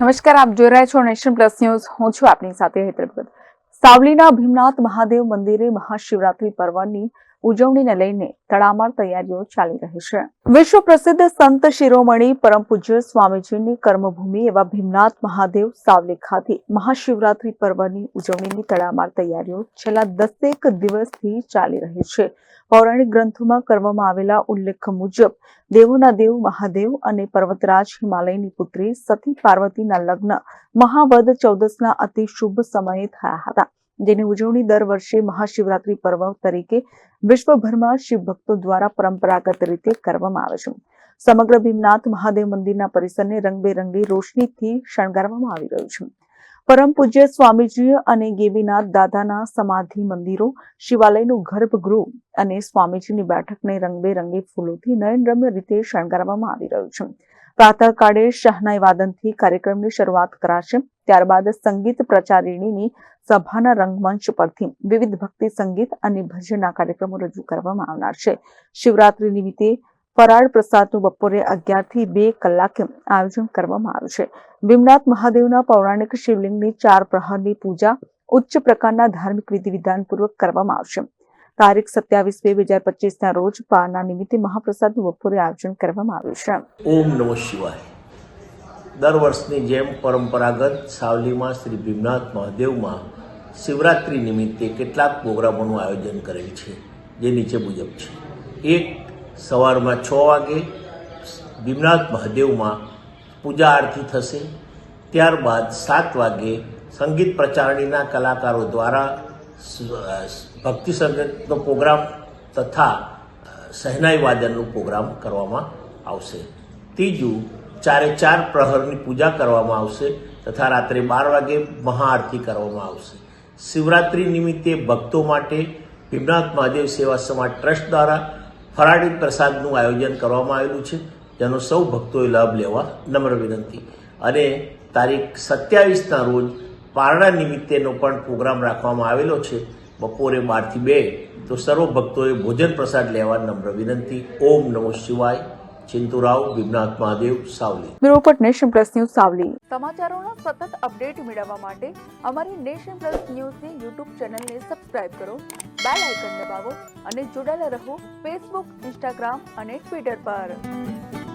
નમસ્કાર, આપ જોઈ રહ્યા છો નેશન પ્લસ ન્યૂઝ. હું છું આપની સાથે હેતરભગત સાવલીના ભીમનાથ મહાદેવ મંદિરે મહાશિવરાત્રી પર્વની ઉજવણીને લઈને તડામાર તૈયારીઓ ચાલી રહી છે. વિશ્વ પ્રસિદ્ધ સંત શિરોમણી પરમ પૂજ્ય સ્વામીજીની કર્મભૂમિ એવા ભીમનાથ મહાદેવ સાવલી ખાતે મહાશિવરાત્રી પર્વની ઉજવણીની તડામાર તૈયારીઓ છેલ્લા દસેક દિવસથી ચાલી રહી છે. પૌરાણિક ગ્રંથોમાં કરવામાં આવેલા ઉલ્લેખ મુજબ દેવોના દેવ, મહાદેવ અને પર્વતરાજ હિમાલયની પુત્રી સતી પાર્વતીના લગ્ન મહાવદ ચૌદસના અતિ શુભ સમયે થયા હતા. જેની ઉજવણી દર વર્ષે મહાશિવરાત્રી પર્વ તરીકે વિશ્વભરમાં શિવ ભક્તો દ્વારા પરંપરાગત રીતે કરવામાં આવે છે. સમગ્ર ભીમનાથ મહાદેવ મંદિરના પરિસરને રંગબેરંગી રોશનીથી શણગારવામાં આવી રહ્યું છે. પરમ પૂજ્ય સ્વામીજી અને ગેવીનાથ દાદાના સમાધિ મંદિરો, શિવાલયનું ગર્ભગૃહ અને સ્વામીજીની બેઠકને રંગબેરંગી ફૂલોથી નયનરમ્ય રીતે શણગારવામાં આવી રહ્યું છે. પ્રાતઃકાળે શહનાઈ વાદનથી કાર્યક્રમની શરૂઆત કરાશે. ત્યારબાદ સંગીત પ્રચારિણીની સભાના રંગમંચ પરથી વિવિધ ભક્તિ સંગીત અને ભજનના કાર્યક્રમો રજૂ કરવામાં આવનાર છે. શિવરાત્રી નિમિત્તે ફરાળ પ્રસાદનું બપોરે અગિયારથી બે કલાકે આયોજન કરવામાં આવ્યું છે. ભીમનાથ મહાદેવના પૌરાણિક શિવલિંગની ચાર પ્રહરની પૂજા ઉચ્ચ પ્રકારના ધાર્મિક વિધિ વિધાનપૂર્વક કરવામાં આવશે. તારીખ સત્યાવીસ બે હજાર પચીસના રોજ પારના નિમિત્તે મહાપ્રસાદનું બપોરે આયોજન કરવામાં આવ્યું છે. ઓમ નમઃ શિવાય. દર વર્ષની જેમ પરંપરાગત સાવલીમાં શ્રી ભીમનાથ મહાદેવમાં શિવરાત્રિ નિમિત્તે કેટલાક પ્રોગ્રામોનું આયોજન કરેલ છે, જે નીચે મુજબ છે. એક સવારમાં છ વાગે ભીમનાથ મહાદેવમાં પૂજા આરતી થશે. ત્યારબાદ સાત વાગે સંગીત પ્રચારણીના કલાકારો દ્વારા ભક્તિ સંગીતનો પ્રોગ્રામ તથા શહેનાઈ વાદનનો પ્રોગ્રામ કરવામાં આવશે. ત્રીજું, ચારે ચાર પ્રહરની પૂજા કરવામાં આવશે તથા રાત્રે બાર વાગે મહાઆરતી કરવામાં આવશે. શિવરાત્રિ નિમિત્તે ભક્તો માટે ભીમનાથ મહાદેવ સેવા સમાજ ટ્રસ્ટ દ્વારા ફરાળી પ્રસાદનું આયોજન કરવામાં આવેલું છે, જેનો સૌ ભક્તોએ લાભ લેવા નમ્ર વિનંતી. અને તારીખ સત્યાવીસના રોજ પારણા નિમિત્તેનો પણ પ્રોગ્રામ રાખવામાં આવેલો છે. બપોરે બારથી બે તો સર્વ ભક્તોએ ભોજન પ્રસાદ લેવા નમ્ર વિનંતી. ઓમ નમો શિવાય. ચિંતુરાવ Bhimnath Mahadev Savli. Bureau report Nation Plus News Savli. સમાચારોના સતત અપડેટ મેળવવા માટે અમારી નેશન પ્લસ ન્યૂઝની યુટ્યુબ ચેનલને સબસ્ક્રાઇબ કરો બેલ આઇકન દબાવો અને જોડાયેલા રહો ફેસબુક ઇન્સ્ટાગ્રામ અને ટ્વિટર પર.